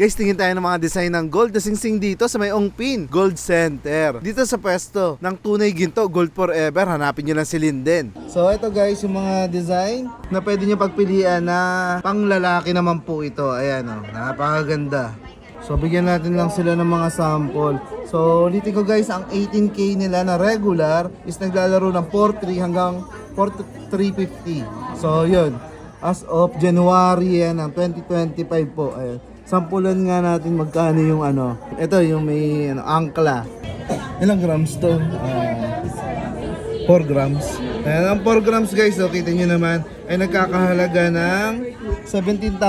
Guys, tingin tayo ng mga design ng gold na sing dito sa may Ongpin Gold Center. Dito sa pwesto ng tunay ginto, gold forever. Hanapin nyo lang si Linden. So, ito guys, yung mga design na pwede nyo pagpilian na pang lalaki naman po ito. Ayan o, napakaganda. So, bigyan natin lang sila ng mga sample. So, ulitin ko guys, ang 18K nila na regular is naglalaro ng 4.3 hanggang 4.350. So, yun. As of January yan, ng 2025 po. Ayan. Sampulan nga natin magkano yung ano. Ito, yung may ano, angkla. Ilang grams to? Ah, 4 grams. Ayan, ang 4 grams guys, so kita nyo naman, ay nagkakahalaga ng 17,200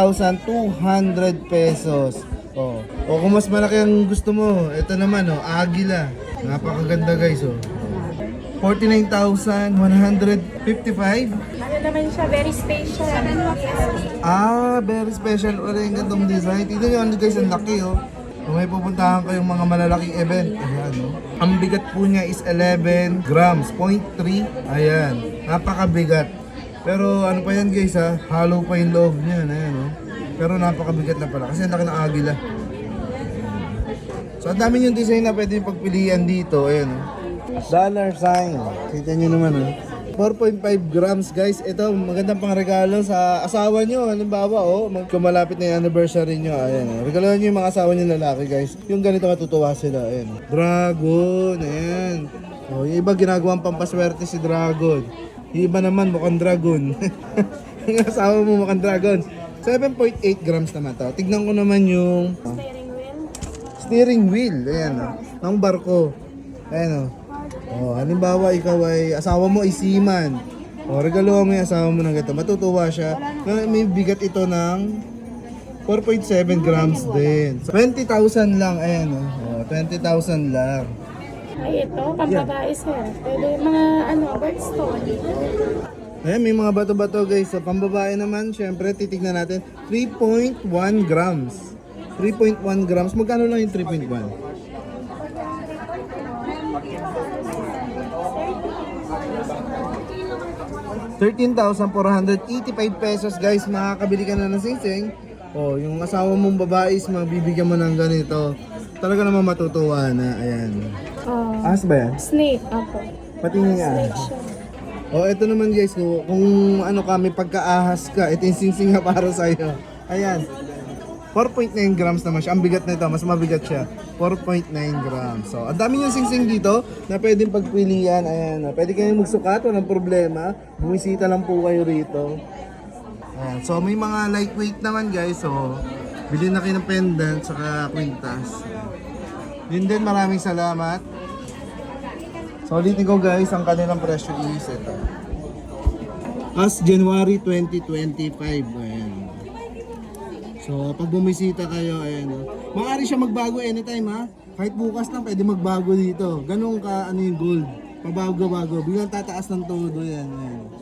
pesos. Oh. O kung mas malaki ang gusto mo, ito naman, oh, agila. Napakaganda guys, oh. 49,155. Ano naman siya, very special. Ah, very special ulit ang gandong design. Tignan nyo ano guys, ang laki oh. Kung may pupuntahan kayong mga malalaking event, ayan oh. Ang bigat po niya is 11 grams, 0.3. Ayan, napakabigat. Pero ano pa yan guys ha, hollow pa yung loob niya, ayan oh. Pero napakabigat na pala kasi ang laki ng agila. So ang dami yung design na pwede pagpilian dito, ayan oh. Dollar sign. Kita nyo naman oh. 4.5 grams guys. Ito, magandang pangregalo sa asawa nyo. Halimbawa, oh, mag- kumalapit na yung anniversary nyo. Ayan, oh. Regalohan nyo yung mga asawa nyo lalaki guys. Yung ganito matutuwa sila. Ayan. Dragon. Ayan. Oh, yung iba ginagawang pampaswerte si Dragon. Yung iba naman mukhang dragon. yung asawa mo mukhang dragon. 7.8 grams naman to. Tignan ko naman yung Steering wheel. steering wheel. Ayan, oh, ng barko. Ayan, oh. Oh, halimbawa ikaw ay asawa mo ay seaman. O, regaluhan mo yung asawa mo ng ganito. Matutuwa siya. Na may bigat ito ng 4.7 grams din. So, 20,000 lang. Ayan, oh. oh 20,000 lang. Ay, ito, pambabae sir. Pwede mga, ano, birthstone. Ayan, may mga bato-bato guys. Sa pambabae naman, syempre, titignan natin. 3.1 grams. 3.1 grams. Magkano lang yung 3.1? 13,485 pesos guys, makakabili ka na ng singsing. Oh, yung asawa mong babae is mabibigyan mo ng ganito. Talaga naman matutuwa na. Ayan. Oh, As ba yan? snake, ako. Patingin nga. Oh, ito naman guys, kung, kung ano ka, may pagkaahas ka, ito yung singsing nga para sa'yo. Ayan. 4.9 grams naman siya. Ang bigat nito, mas mabigat siya. 4.9 grams. So, ang dami yung singsing dito na pwedeng pagpilian. Ayan, oh. pwede kayong magsukat, walang problema. Bumisita lang po kayo rito. Ayan. So, may mga lightweight naman guys. So, bilhin na kayo ng pendant saka kwintas. Yun din, maraming salamat. So, ulitin ko guys, ang kanilang presyo is ito. As January 2025. Ayan. So, pag bumisita kayo, ayan. Oh. Maaari siya magbago anytime ha. Kahit bukas lang, pwede magbago dito. Ganun ka, ano yung gold. Pabago-bago. Biglang tataas ng todo yan. ayan.